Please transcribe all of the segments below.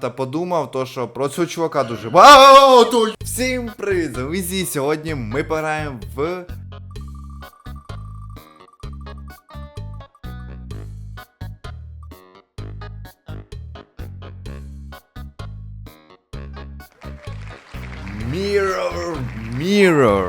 та подумав, то що про цього чувака дуже багато. Всім привіт, друзі! Сьогодні ми пограємо в. Mirror, mirror,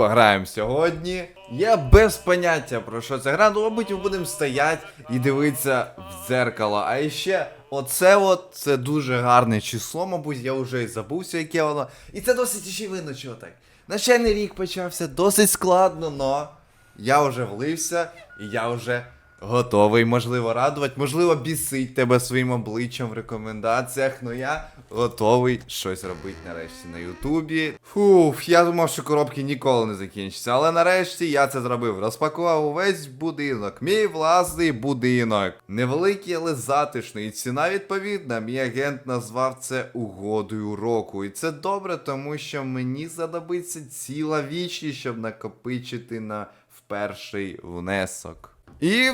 пограємо сьогодні. Я без поняття про що це гра, ну мабуть, ми будемо стояти і дивитися в дзеркало. А ще оце от це дуже гарне число, мабуть, я вже і забувся, яке воно. І це досить очевидно, чого так. Начальний рік почався досить складно, но я вже влився і я вже готовий, можливо, радувати, можливо, бісить тебе своїм обличчям в рекомендаціях, но я готовий щось робити нарешті на Ютубі. Фух, я думав, що коробки ніколи не закінчаться, але нарешті я це зробив. Розпакував увесь будинок, мій власний будинок. Невеликий, але затишний. І ціна відповідна. Мій агент назвав це угодою року. І це добре, тому що мені знадобиться ціла вічність, щоб накопичити на перший внесок. І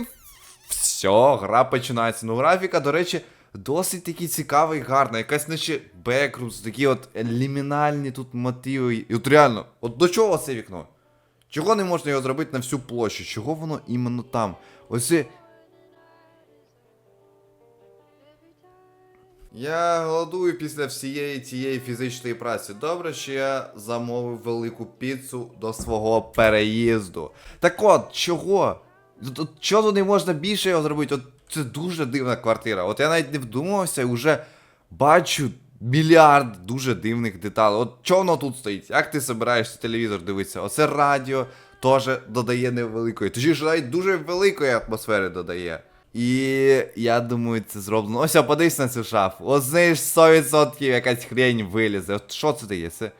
все, гра починається. Ну, графіка, до речі, досить таки цікава і гарна. Якась наче бекрус, такі от лімінальні тут мотиви. І от реально, от до чого це вікно? Чого не можна його зробити на всю площу? Чого воно іменно там? Ось. Я голодую після всієї цієї фізичної праці. Добре, що я замовив велику піцу до свого переїзду. Так от, чого? От Чого не можна більше його зробити? От це дуже дивна квартира. От я навіть не вдумався і вже бачу мільярд дуже дивних деталей. От чого воно тут стоїть? Як ти збираєшся телевізор дивитися? Оце радіо теж додає невеликої. Точніше, навіть дуже великої атмосфери додає. І я думаю, це зроблено. Ось, подивись на цю шафу. От знаєш 100% якась хрень вилізе. От що це таке? Це.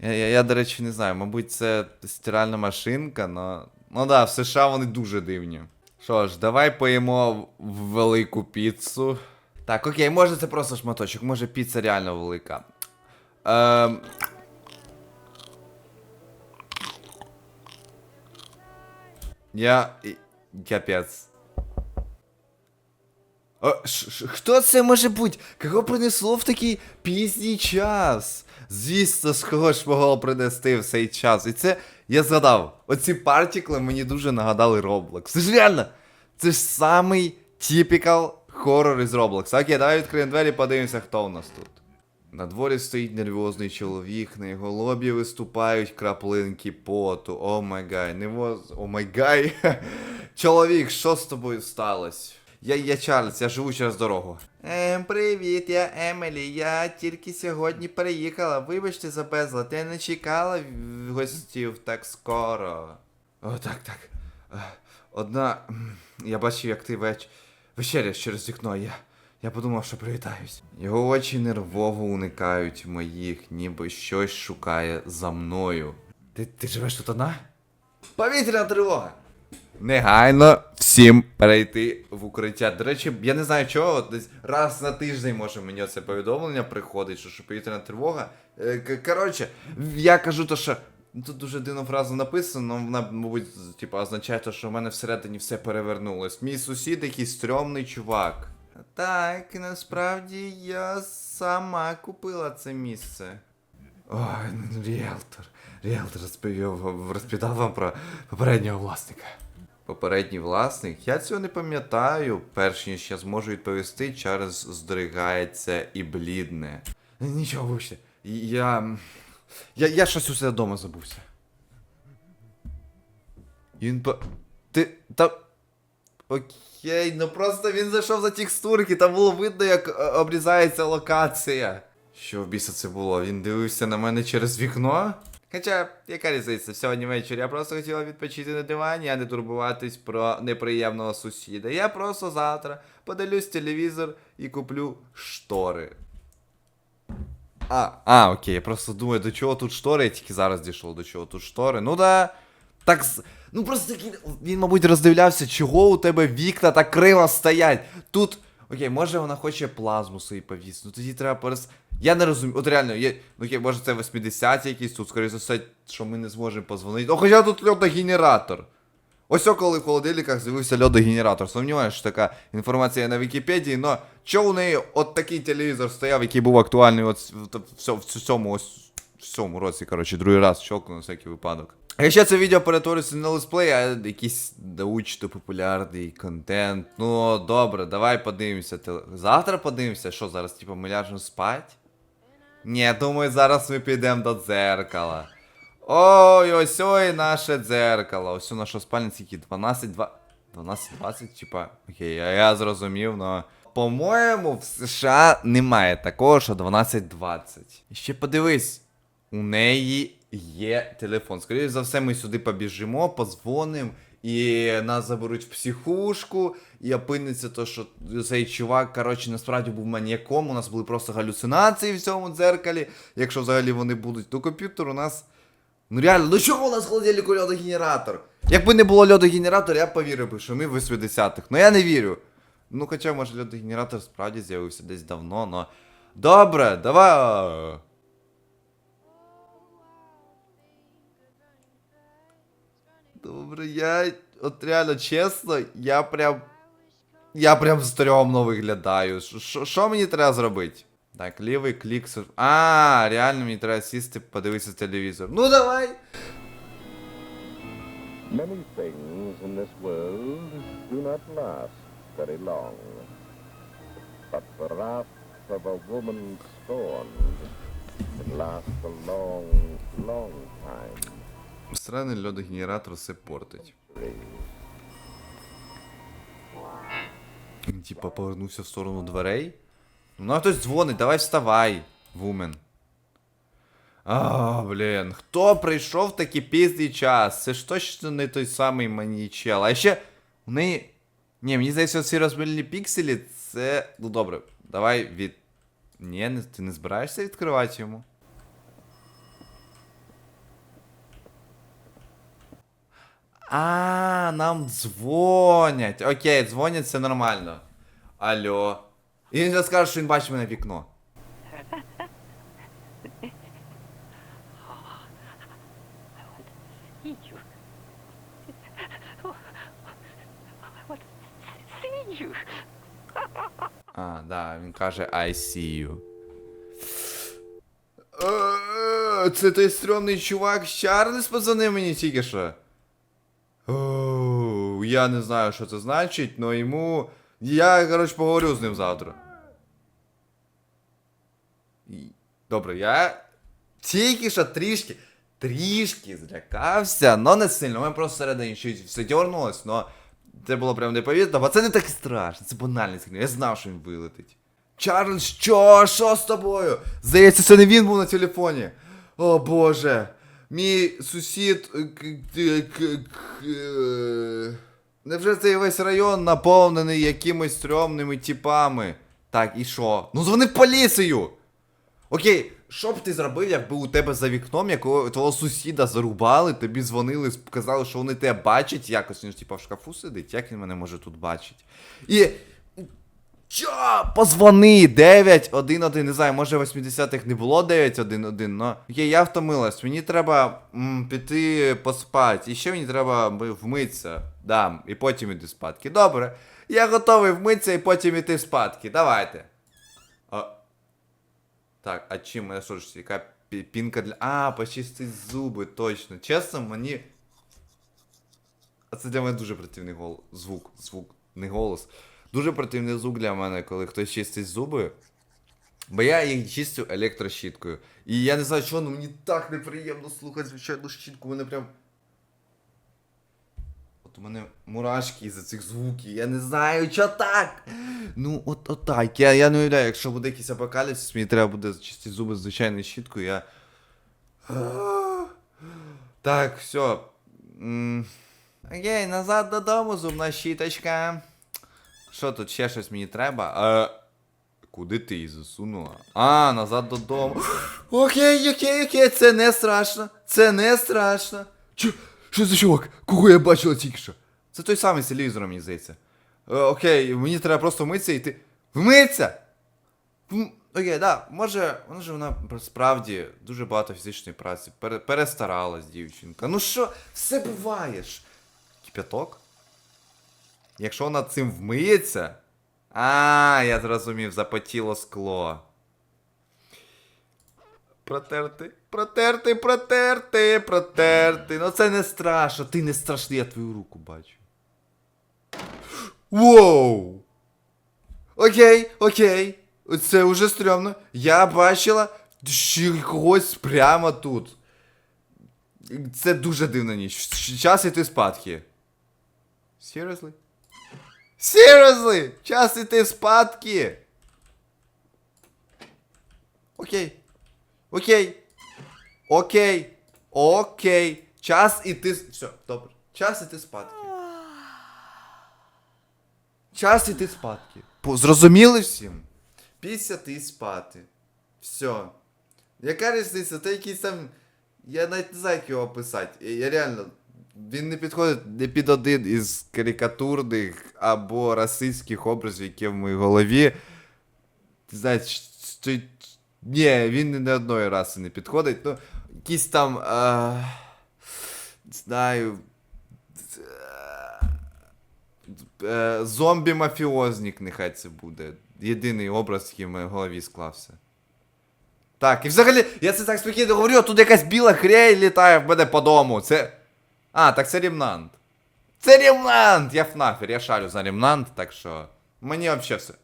Я, я, я, до речі, не знаю, мабуть, це стиральна машинка, но. Ну да, в США вони дуже дивні. Що ж, давай поїмо велику піцу. Так, окей, може це просто шматочок, може піца реально велика. Ем... Я. Капець. О, ш- ш- хто це може бути? Кого принесло в такий пізній час? Звісно, з кого ж могло принести в цей час. І це я згадав. Оці партікли мені дуже нагадали Roblox. Це ж реально. Це ж самий типікал хоррор із Roblox. Окей, давай відкриємо двері, подивимося, хто у нас тут. На дворі стоїть нервозний чоловік, на його лобі виступають краплинки поту. О май гай, невоз. О май гай. Чоловік, що з тобою сталося? Я, я Чарльз, я живу через дорогу. Ем, привіт, я Емелі. Я тільки сьогодні переїхала. Вибачте за безлад, я не чекала гостів так скоро. О, так, так. Е, Одна. Я бачив, як ти веч... вечеряш через вікно. Я. Я подумав, що привітаюсь. Його очі нервово уникають моїх, ніби щось шукає за мною. Ти, ти живеш тут одна? Повітряна тривога! Негайно всім перейти в укриття. До речі, я не знаю чого, десь раз на тиждень може мені оце повідомлення приходить, що, повітряна тривога. Е, коротше, я кажу то, що. ну, Тут дуже дивна фраза написана, але вона, мабуть, типу, означає, то, що в мене всередині все перевернулось. Мій сусід якийсь стрьомний чувак. Так, насправді я сама купила це місце. Ой, ну, ріелтор. Ріелтор розповів, розповідав вам про попереднього власника. Попередній власник? Я цього не пам'ятаю. Перш ніж я зможу відповісти, Чарльз здригається і блідне. Нічого, вибачте. Я. Я, я щось у себе вдома забувся. Він по. Ти. Та. Окей, ну просто він зайшов за текстурки, там було видно, як е, обрізається локація. Що в біса це було? Він дивився на мене через вікно? Хоча, яка різниця, сьогодні ввечері я просто хотіла відпочити на дивані, а не турбуватись про неприємного сусіда. Я просто завтра подивлюсь телевізор і куплю штори. А, а, окей, я просто думаю, до чого тут штори, я тільки зараз дійшов, до чого тут штори. Ну да. Так. Ну просто він, мабуть, роздивлявся, чого у тебе вікна так криво стоять. Тут. Окей, може вона хоче плазму собі повісити. Ну тоді треба перес. Я не розумію. От реально, є. Ну окей, може це 80 якісь тут, скоріше за все, що ми не зможемо позвонити. О, хоча тут льотогенератор. Ось коли в холодильниках з'явився льодогенератор. Сумніваюся, що така інформація на Вікіпедії, але що у неї от такий телевізор стояв, який був актуальний от в, в, цьому ось в цьому році, коротше, другий раз щелкну на всякий випадок. Якщо це відео перетвориться не на летсплей, а якийсь научно популярний контент. Ну добре, давай подивимося. Завтра подивимося, що зараз, типу, ми ляжемо спать? Ні, думаю, зараз ми підемо до дзеркала. Ой, ось ой, наше дзеркало. Ось у наша спальня скільки 12, 2... 12, 20, типа. Окей, я, я зрозумів, но. По-моєму, в США немає такого, що 12-20. І ще подивись, у неї є телефон. Скоріше за все, ми сюди побіжимо, позвонимо, і нас заберуть в психушку, і опиниться то, що цей чувак, коротше, насправді був маніяком, у нас були просто галюцинації в цьому дзеркалі, якщо взагалі вони будуть. Ну комп'ютер у нас. Ну реально, ну чого у нас в льодогенератор? Якби не було льодогенератора, я б повірив би, що ми в 80-х. Ну я не вірю. Ну хоча, може, льодогенератор справді з'явився десь давно, но. Добре, давай. Добре, я. От реально чесно, я прям. Я прям стрьомно виглядаю. Що- Що що мені треба зробити? Так, лівий клік. сер- А, реально мені треба сісти, подивитися телевізор. Ну давай! Many things in this world do not last very long. But the wrath of a woman scorned can last a long, long time. Сраний льодогенератор все портить. Він, Типа повернувся в сторону дверей. Ну, а хтось дзвонить, давай вставай, вумен. А, блін, хто прийшов в такий пізній час? Це ж точно не той самий манічел. А ще у неї. Ні, мені здається, ці розмірні пікселі, це. Ну добре, давай від. Ні, ти не збираєшся відкривати йому? А, нам дзвонять. Окей, дзвонять, це нормально. Алло. І він скаже, що він бачить мене в вікно. А, да, він каже I see you. Е, Це той стрьомний чувак з Чарльз позвонив мені тільки що. Оу, Я не знаю, що це значить, але йому. Я, коротше, поговорю з ним завтра. Добре, я тільки що трішки, трішки злякався, но не сильно. Мене просто всередині щось все дернулось, но це було прям неповірно, бо це не так страшно, це банальний скрін. Я знав, що він вилетить. Чарльз, що? Що з тобою? Здається, це не він був на телефоні. О боже. Мій сусід. е, е, Невже цей весь район наповнений якимось стрьомними типами? Так, і що? Ну дзвони поліцію! Окей, що б ти зробив, якби у тебе за вікном якого твого сусіда зарубали, тобі дзвонили, сказали, що вони тебе бачать якось, він ж типа в шкафу сидить, як він мене може тут бачить? І. Що? Позвони 911, не знаю, може в 80-х не було 911, но. Окей, я втомилась, мені треба м, піти поспати. І ще мені треба вмитися. Да, і потім іти спадки. Добре. Я готовий вмитися і потім іти спадки. Давайте. А... Так, а чим? Я що ж, яка пінка для. А, почистить зуби, точно. Чесно, мені. А це для мене дуже противний гол... звук. Звук, не голос. Дуже противний звук для мене, коли хтось чистить зуби. Бо я їх чистю електрощіткою. І я не знаю, що, ну мені так неприємно слухати звичайну щітку, мене прям. От у мене мурашки із-за цих звуків. Я не знаю, що так. Ну, от, от так. Я, я не уявляю, якщо буде якийсь апокаліпсис, мені треба буде чистити зуби з звичайною щіткою, я. Так, все. Окей, назад додому, зубна щіточка. Що тут ще щось мені треба? А, куди ти її засунула? А, назад додому. Окей, окей, окей, це не страшно. Це не страшно. Чо? Що за чувак? Кого я бачила тільки що? Це той самий з телевізором, мені здається. Е, окей, мені треба просто вмитися і йти. Вмитися! М, Окей, да, може, може вона справді дуже багато фізичної праці. Пере, перестаралась дівчинка. Ну що, все буває ж. Кипяток? Якщо вона цим вмиється. А, я зрозумів, запотіло скло. Протерти, протерти, протерти, протерти. Ну це не страшно. Ти не страшний, я твою руку бачу. Воу! Окей, окей. Це уже стрьомно. Я бачила когось прямо тут. Це дуже дивна ніч. Час іти спадки. Seriously? Seriously? Час іти спадки. Окей. Окей. Окей. Окей. Час іти. Все, добре. Час іти спадки. Час іти спадки. Зрозуміли всім? Після ти спати. Все. Яка різниця? Це якийсь там. Я навіть не знаю, як його описати. Я реально. Він не підходить не під один із карикатурних або расистських образів, які в моїй голові. Знаєш, що... Ні, він на одної раси не підходить. Ну, якийсь там. А... Не знаю. Е, Зомбі-мафіозник, нехай це буде. Єдиний образ, який в моїй голові склався. Так, і взагалі, я це так спокійно говорю, а тут якась біла хрень літає в мене по дому. Це. А, так це Ремнант. Це Ремнант! Я фнафер, я шарю за Ремнант, так що. Мені взагалі все.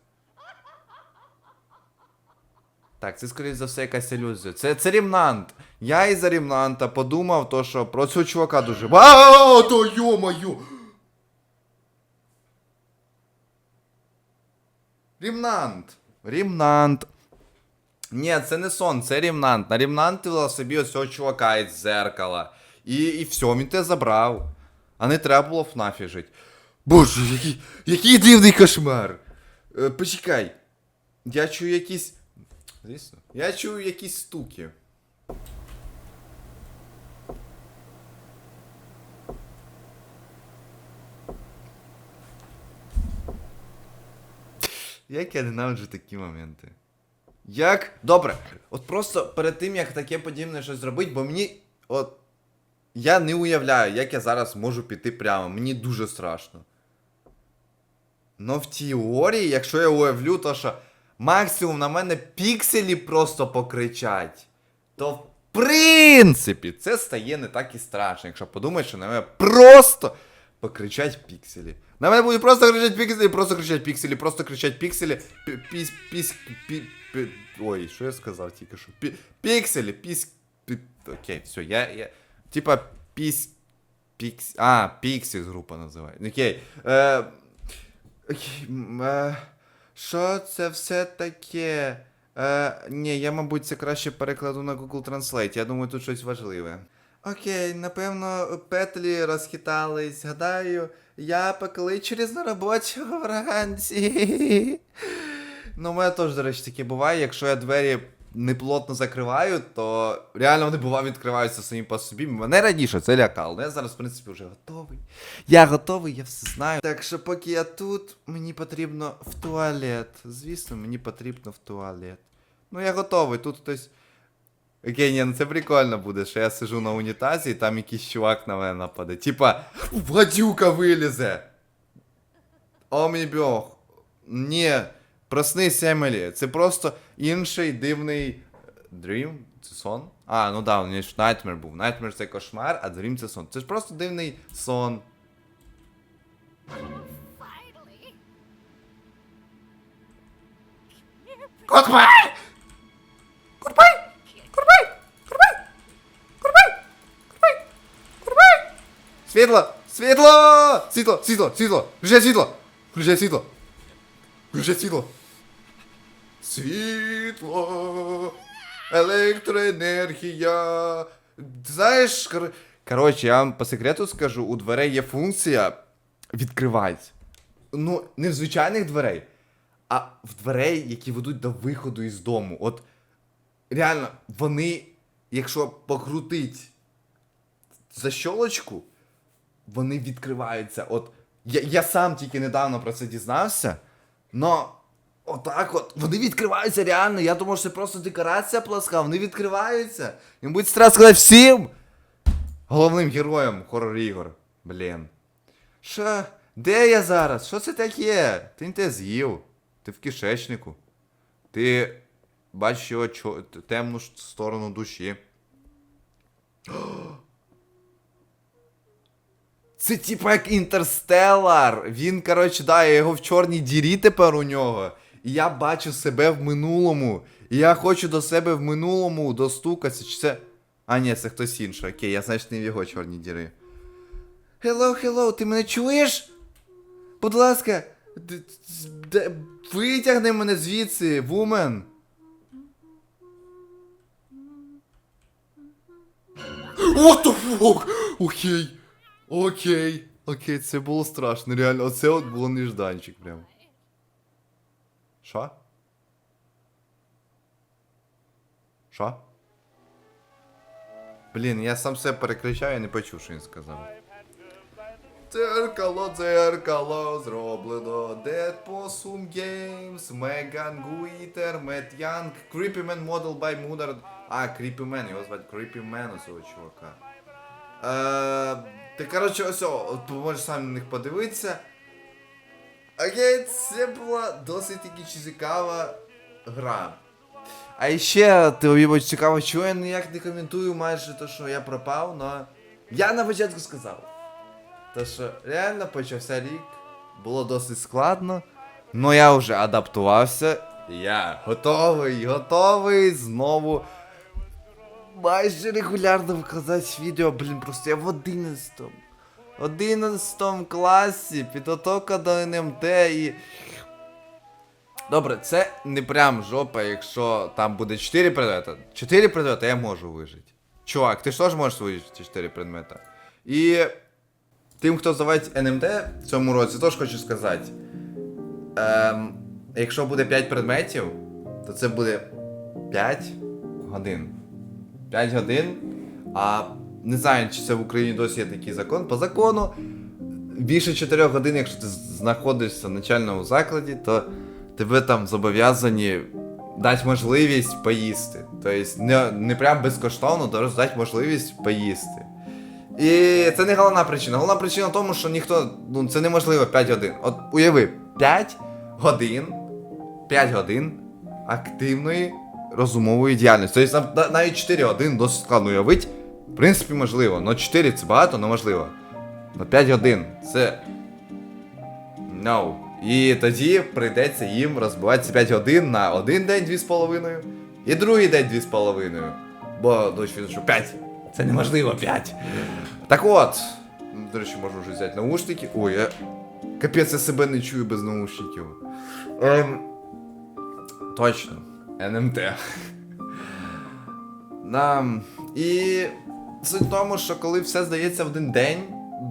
Так, це скоріше за все якась ілюзія. Це, це Ремнант. Я із-за Ремнанта подумав, то, що про цього чувака дуже. Ааа, то йо-моє! Рімнант. Рімнант. Ні, це не сон, це Рімнант. На Рімнантила собі ось цього чувака із зеркала. І, і все, він те забрав. А не треба було ФНАФі жити. Боже, який, який дивний кошмар. Е, почекай. Я чую якісь. Звісно. Я чую якісь стуки. Як я ненавиджу такі моменти. Як? Добре. От просто перед тим, як таке подібне щось зробити, бо мені. От. Я не уявляю, як я зараз можу піти прямо. Мені дуже страшно. Но в теорії, якщо я уявлю, то що максимум на мене пікселі просто покричать, то в принципі це стає не так і страшно, якщо подумаєш, що на мене просто покричать пікселі. На мене будуть просто кричать пікселі, просто кричать пікселі, просто кричать пікселі. пі- Піс, піс, пі, пі, ой, що я сказав тільки що? Пі, пікселі, піс, пі, окей, все, я, я, типа, піс, пікс, а, піксіс група називає. Окей, е, е, що це все таке? Е, ні, я, мабуть, це краще перекладу на Google Translate. Я думаю, тут щось важливе. Окей, напевно, петлі розхитались. Гадаю, я покличу різноробочого вранці. Ну, у мене теж, до речі, таке буває. Якщо я двері неплотно закриваю, то реально вони буває відкриваються самі по собі. Мене раніше це лякало. Я зараз, в принципі, вже готовий. Я готовий, я все знаю. Так що, поки я тут, мені потрібно в туалет. Звісно, мені потрібно в туалет. Ну, я готовий, тут хтось. Окей, ні, ну це прикольно буде, що я сижу на унітазі і там якийсь чувак на мене нападе. Типа, Владюка вилізе. О мій бог. Ні, проснись, Емелі. Це просто інший дивний. Dream? Це сон? А, ну да, у мене ж Nightmare був. Nightmare це кошмар, а Dream це сон. Це ж просто дивний сон. Котбай! Курбай! Курбай! Курбай! Курбай! Курбай! Курбай! Світло! Світло! Світло! Світло! Світло! Включай світло! Включай світло! Включай світло! Світло! Електроенергія! Знаєш, кор... коротше, я вам по секрету скажу, у дверей є функція відкривати. Ну, не в звичайних дверей, а в дверей, які ведуть до виходу із дому. От реально, вони, якщо покрутить защолочку, вони відкриваються. От я, я сам тільки недавно про це дізнався, но отак от вони відкриваються реально. Я думав, що це просто декорація плоска, вони відкриваються. І будь треба сказати всім головним героям хоррор ігор. Блін. Що? Де я зараз? Що це таке? Ти не те з'їв. Ти в кишечнику. Ти бачиш його чо... темну сторону душі. Це типа як інтерстелар. Він, коротше, да, я його в чорній дірі тепер у нього. Я бачу себе в минулому. І я хочу до себе в минулому достукатися. Чи це. А, ні, це хтось інший. Окей, я значить не в його чорній дірі. Hello, hello, ти мене чуєш? Будь ласка, витягни мене звідси, вумен. What the fuck? Окей. Окей. Окей, це було страшно, реально. Оце от було нежданчик прям. Що? Що? Блін, я сам себе перекричаю, я не почув, що він сказав. Дзеркало, дзеркало зроблено. Dead Possum Games, Megan Guiter, Matt Young, Creepy Man Model by Mudard. А, Creepy Man, його звати Creepy Man у цього чувака. Е, ти, коротше, ось, от можеш сам на них подивитися. Окей, це була досить таки цікава гра. А ще тобі цікаво, чого я ніяк не коментую майже те, що я пропав, но я на початку сказав. То що реально почався рік, було досить складно, но я вже адаптувався. Я готовий, готовий знову майже регулярно викладати відео, блін, просто я в 11 11 класі, підготовка до НМТ і. Добре, це не прям жопа, якщо там буде 4 предмета. 4 предмета я можу вижити. Чувак, ти ж теж можеш вижити 4 предмета. І тим, хто здавається НМТ в цьому році, теж хочу сказати. Ем, якщо буде 5 предметів, то це буде 5 годин. 5 годин. А не знаю, чи це в Україні досі є такий закон. По закону більше 4 годин, якщо ти знаходишся в начальному закладі, то тебе там зобов'язані дати можливість поїсти. Тобто не, не прям безкоштовно, то дати можливість поїсти. І це не головна причина. Головна причина в тому, що ніхто. Ну, це неможливо 5 годин. От уяви, 5 годин. 5 годин активної розумової діяльності. Тобто навіть 4 години досить складно уявити. В принципі, можливо. Но 4 це багато, але можливо. На 5 годин це. No. І тоді прийдеться їм розбивати ці 5 годин на один день 2,5 і другий день 2,5. Бо дощ що 5. Це неможливо 5. Так от. До речі, можу вже взяти наушники. Ой, я. Капець, я себе не чую без наушників. Ем... Точно. НМТ. Да. І суть в тому, що коли все здається в один день,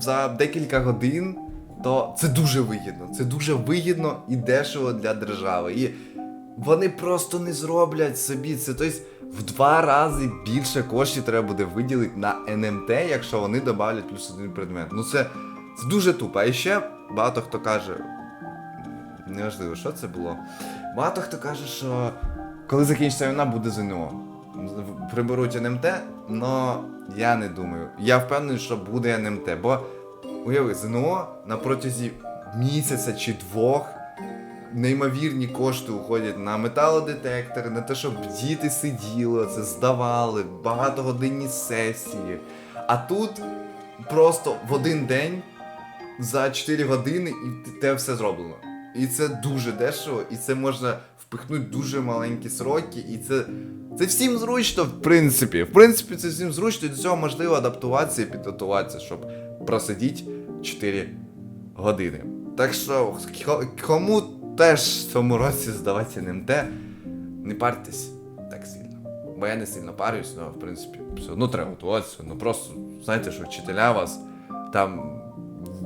за декілька годин, то це дуже вигідно. Це дуже вигідно і дешево для держави. І вони просто не зроблять собі це. Тобто в два рази більше коштів треба буде виділити на НМТ, якщо вони додавлять плюс один предмет. Ну це, це дуже тупо. А ще багато хто каже. Неважливо, що це було. Багато хто каже, що коли закінчиться війна, буде ЗНО. Приберуть НМТ, але я не думаю. Я впевнений, що буде НМТ, бо уяви, ЗНО на протязі місяця чи двох неймовірні кошти уходять на металодетектори, на те, щоб діти сиділи, це здавали, багатогодинні сесії. А тут просто в один день за 4 години і те все зроблено. І це дуже дешево, і це можна впихнути дуже маленькі сроки, і це. Це всім зручно, в принципі. В принципі, це всім зручно, і до цього можливо адаптуватися і підготуватися, щоб просидіти 4 години. Так що, кому теж в цьому році здавати НМТ, не парьтесь так сильно. Бо я не сильно парюсь, але в принципі все одно треба готуватися. Ну просто знаєте, що вчителя вас там.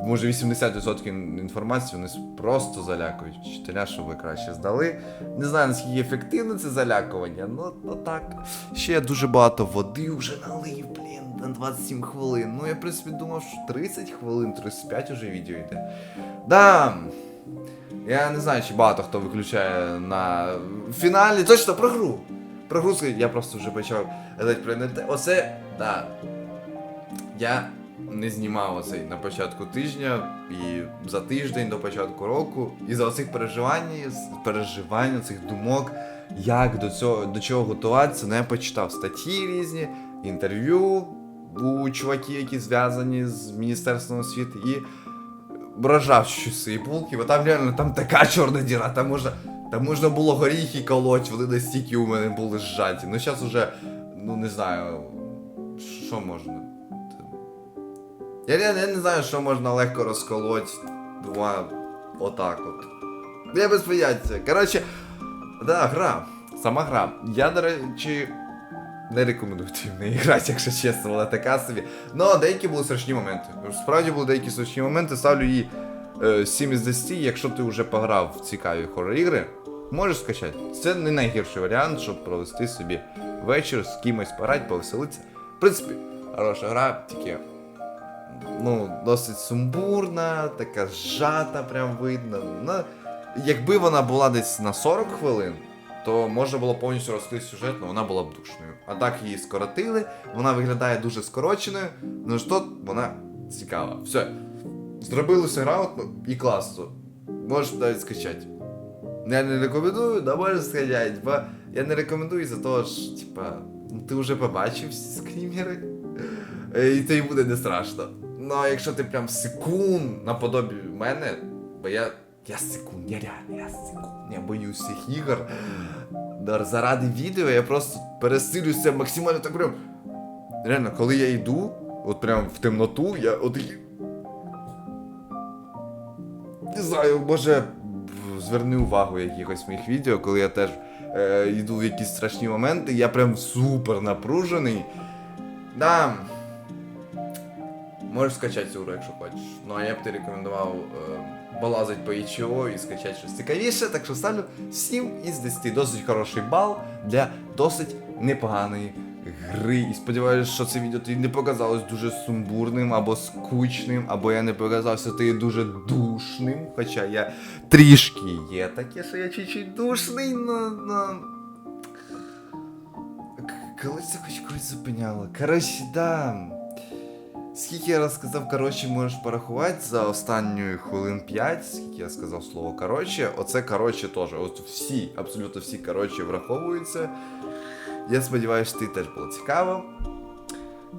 Може 80% інформації вони просто залякують вчителя, щоб ви краще здали. Не знаю наскільки ефективно це залякування, ну, ну так. Ще дуже багато води вже налив, блін, на 27 хвилин. Ну я в принципі думав, що 30 хвилин, 35 уже відео йде. Да. Я не знаю, чи багато хто виключає на фіналі. Точно про гру. Про гру я просто вже почав гадати про НТ. Оце, да. Я не знімав оцей на початку тижня і за тиждень до початку року. І за оцих переживань, переживань, цих думок, як до цього до чого готуватися, ну я почитав статті різні, інтерв'ю у чуваків, які зв'язані з Міністерством освіти, і вражав щось свої булки, бо там реально там така чорна діра, там можна, там можна було горіхи колоть, вони настільки у мене були зжаті. Ну зараз уже, ну не знаю, що можна. Я, я, не знаю, що можна легко розколоть два отак от. Я без поняття. Коротше, да, гра. Сама гра. Я, до речі, не рекомендую в неї грати, якщо чесно, вона така собі. Ну, деякі були страшні моменти. Справді були деякі страшні моменти, ставлю їй е, 7 із 10, якщо ти вже пограв в цікаві хоррор-ігри, можеш скачати. Це не найгірший варіант, щоб провести собі вечір з кимось пограти, повеселитися. В принципі, хороша гра, тільки ну, досить сумбурна, така зжата, прям видно. Ну, якби вона була десь на 40 хвилин, то можна було повністю розкрити сюжет, але вона була б душною. А так її скоротили, вона виглядає дуже скороченою, ну то вона цікава. Все. Зробили все грамотно і класно. Можеш навіть скачати. Я не рекомендую, да можеш скачати, бо я не рекомендую за того ж, типа, ну ти вже побачив всі скрімери. Е, І тобі буде не страшно. Ну а якщо ти прям секунд наподобі мене, бо я. Я секунд, я реально, я секунд, я боюсь цих ігор. Заради відео я просто пересилюся максимально так прям. Реально, коли я йду, от прям в темноту, я от. Не знаю, може, зверни увагу якихось моїх відео, коли я теж е, йду в якісь страшні моменти, я прям супер напружений. Да. Можеш скачати цю гру, якщо хочеш. Ну а я б ти рекомендував е, полазити по ІЧО і скачати щось цікавіше, так що ставлю 7 із 10. Досить хороший бал для досить непоганої гри. І сподіваюся, що це відео тобі не показалось дуже сумбурним або скучним, або я не показався тобі дуже душним. Хоча я трішки є таке, що я чуть-чуть душний, но. но... К- Коли це хоч когось зупиняло? Коротше, да. Скільки я розказав, коротше, можеш порахувати за останню хвилин 5, скільки я сказав слово коротше, оце коротше теж. От всі, абсолютно всі коротше враховуються. Я сподіваюся, тобі теж було цікаво.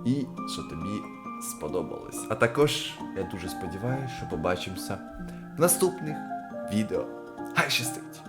І що тобі сподобалось. А також я дуже сподіваюся, що побачимося в наступних відео. Хай щастить!